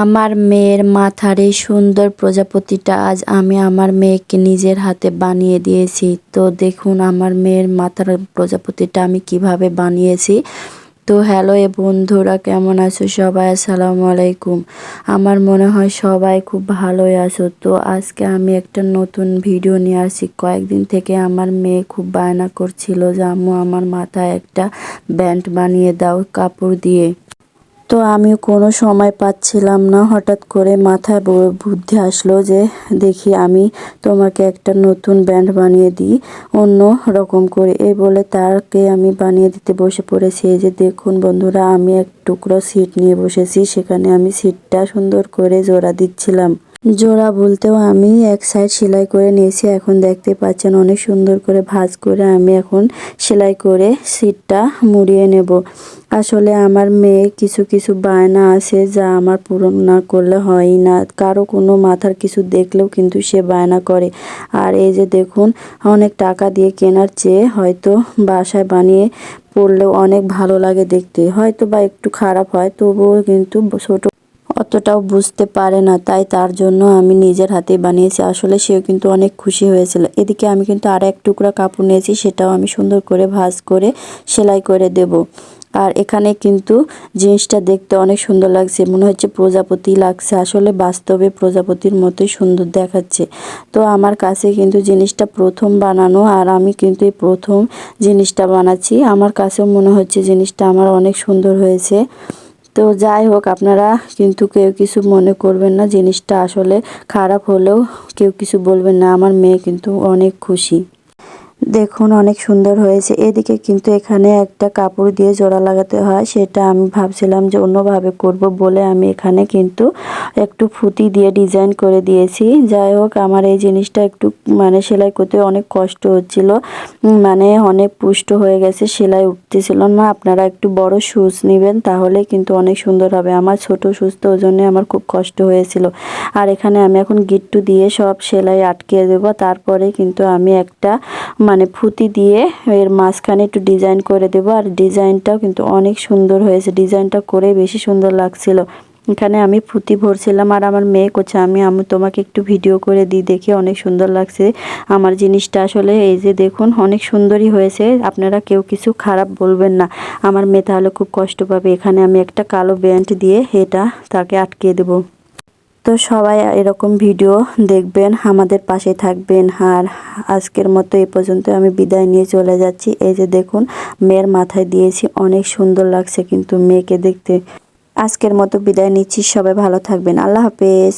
আমার মেয়ের মাথার এই সুন্দর প্রজাপতিটা আজ আমি আমার মেয়েকে নিজের হাতে বানিয়ে দিয়েছি। তো দেখুন আমার মেয়ের মাথার প্রজাপতিটা আমি কীভাবে বানিয়েছি। তো হ্যালো এ বন্ধুরা, কেমন আছো সবাই? আসসালামু আলাইকুম। আমার মনে হয় সবাই খুব ভালোই আছো। তো আজকে আমি একটা নতুন ভিডিও নিয়ে আসছি। কয়েকদিন থেকে আমার মেয়ে খুব বায়না করছিল যে আমার মাথায় একটা ব্যান্ড বানিয়ে দাও কাপড় দিয়ে। তো আমি কোনো সময় পাচ্ছিলাম না। হঠাৎ করে মাথায় বুদ্ধি আসলো যে, দেখি আমি তোমাকে একটা নতুন ব্যান্ড বানিয়ে দিই, অন্য রকম করে। এই বলে তারকে আমি বানিয়ে দিতে বসে পড়েছি। এই যে দেখুন বন্ধুরা, আমি এক টুকরো সিট নিয়ে বসেছি। সেখানে আমি সিটটা সুন্দর করে জোড়া দিচ্ছিলাম। জোড়া বলতেও আমি এক সাইড সেলাই করে নিয়েছি, এখন দেখতে পাচ্ছেন অনেক সুন্দর করে ভাঁজ করে আমি এখন সেলাই করে সিটটা মুড়িয়ে নেব। আসলে আমার মেয়ে কিছু কিছু বায়না আছে যা আমার পূরণ না করলে হয় না। কারও কোনো মাথার কিছু দেখলেও কিন্তু সে বায়না করে। আর এই যে দেখুন, অনেক টাকা দিয়ে কেনার চেয়ে হয়তো বাসায় বানিয়ে পড়লেও অনেক ভালো লাগে দেখতে। হয়তো বা একটু খারাপ হয়, তবুও কিন্তু ছোট অতটাও বুঝতে পারে না, তাই তার জন্য আমি নিজের হাতে বানিয়েছি। আসলে সেও কিন্তু অনেক খুশি হয়েছিল। এদিকে আমি কিন্তু আর এক টুকরা কাপড় নিয়েছি, সেটাও আমি সুন্দর করে ভাঁজ করে সেলাই করে দেব। আর এখানে কিন্তু জিনিসটা দেখতে অনেক সুন্দর লাগছে, মনে হচ্ছে প্রজাপতি লাগছে। আসলে বাস্তবে প্রজাপতির মতোই সুন্দর দেখাচ্ছে। তো আমার কাছে কিন্তু জিনিসটা প্রথম বানানো, আর আমি কিন্তু এই প্রথম জিনিসটা বানাচ্ছি। আমার কাছেও মনে হচ্ছে জিনিসটা আমার অনেক সুন্দর হয়েছে। তো যাই হোক, আপনারা কিন্তু কেউ কিছু মনে করবেন না, জিনিসটা আসলে খারাপ হলেও কেউ কিছু বলবেন না। আমার মেয়ে কিন্তু অনেক খুশি। দেখুন, অনেক সুন্দর হয়েছে। এদিকে কিন্তু এখানে একটা কাপড় দিয়ে জোড়া লাগাতে হয়, সেটা আমি ভাবছিলাম যে অন্যভাবে করব বলে আমি এখানে কিন্তু একটু ফুটি দিয়ে ডিজাইন করে দিয়েছি। যাই হোক, আমার এই জিনিসটা একটু মানে সেলাই করতে অনেক কষ্ট হচ্ছিল। মানে অনেক পুষ্ট হয়ে গেছে, সেলাই উঠতেছিল না। আপনারা একটু বড় সুচ নেবেন, তাহলে কিন্তু অনেক সুন্দর হবে। আমার ছোট সুচ তো ওই জন্যে আমার খুব কষ্ট হয়েছিল। আর এখানে আমি এখন গিট্টু দিয়ে সব সেলাই আটকে দেবো। তারপরে কিন্তু আমি একটা মানে ফুতি দিয়ে এর মাঝখানে একটু ডিজাইন করে দেবো। আর ডিজাইনটাও কিন্তু অনেক সুন্দর হয়েছে। ডিজাইনটা করে বেশি সুন্দর লাগছিল। এখানে আমি ফুতি ভরছিলাম আর আমার মেয়ে করছে। আমি আমি তোমাকে একটু ভিডিও করে দিই, দেখে অনেক সুন্দর লাগছে। আমার জিনিসটা আসলে এই যে দেখুন, অনেক সুন্দরই হয়েছে। আপনারা কেউ কিছু খারাপ বলবেন না। আমার মেয়ে তাহলে খুব কষ্ট পাবে। এখানে আমি একটা কালো ব্যান্ড দিয়ে এটা তাকে আটকে দেবো। তো সবাই এরকম ভিডিও দেখবেন, আমাদের পাশে থাকবেন। আর আজকের মতো এ পর্যন্ত আমি বিদায় নিয়ে চলে যাচ্ছি। এই যে দেখুন, মেয়ের মাথায় দিয়েছি, অনেক সুন্দর লাগছে কিন্তু মেয়েকে দেখতে। আজকের মতো বিদায় নিচ্ছি, সবাই ভালো থাকবেন। আল্লাহ হাফেজ।